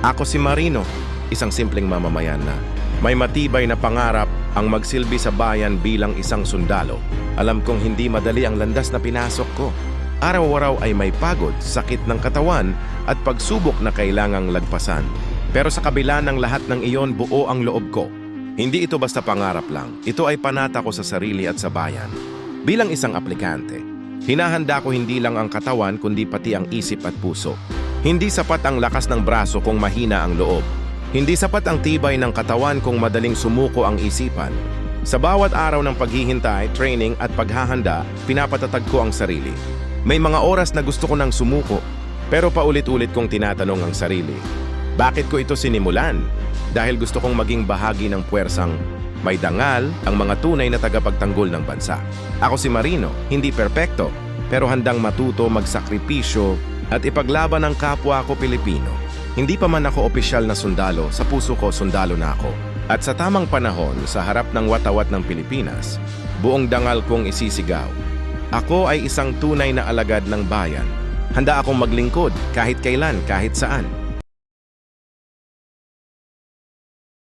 Ako si Marino, isang simpleng mamamayan na may matibay na pangarap ang magsilbi sa bayan bilang isang sundalo. Alam kong hindi madali ang landas na pinasok ko. Araw-araw ay may pagod, sakit ng katawan at pagsubok na kailangang lagpasan. Pero sa kabila ng lahat ng iyon, buo ang loob ko. Hindi ito basta pangarap lang. Ito ay panata ko sa sarili at sa bayan. Bilang isang aplikante, hinahanda ko hindi lang ang katawan kundi pati ang isip at puso. Hindi sapat ang lakas ng braso kung mahina ang loob. Hindi sapat ang tibay ng katawan kung madaling sumuko ang isipan. Sa bawat araw ng paghihintay, training at paghahanda, pinapatatag ko ang sarili. May mga oras na gusto ko nang sumuko, pero paulit-ulit kong tinatanong ang sarili. Bakit ko ito sinimulan? Dahil gusto kong maging bahagi ng puwersang may dangal ang mga tunay na tagapagtanggol ng bansa. Ako si Marino, hindi perpekto, pero handang matuto magsakripisyo at ipaglaban ang kapwa ko Pilipino. Hindi pa man ako opisyal na sundalo, sa puso ko sundalo na ako. At sa tamang panahon, sa harap ng watawat ng Pilipinas, buong dangal kong isisigaw. Ako ay isang tunay na alagad ng bayan. Handa akong maglingkod kahit kailan, kahit saan.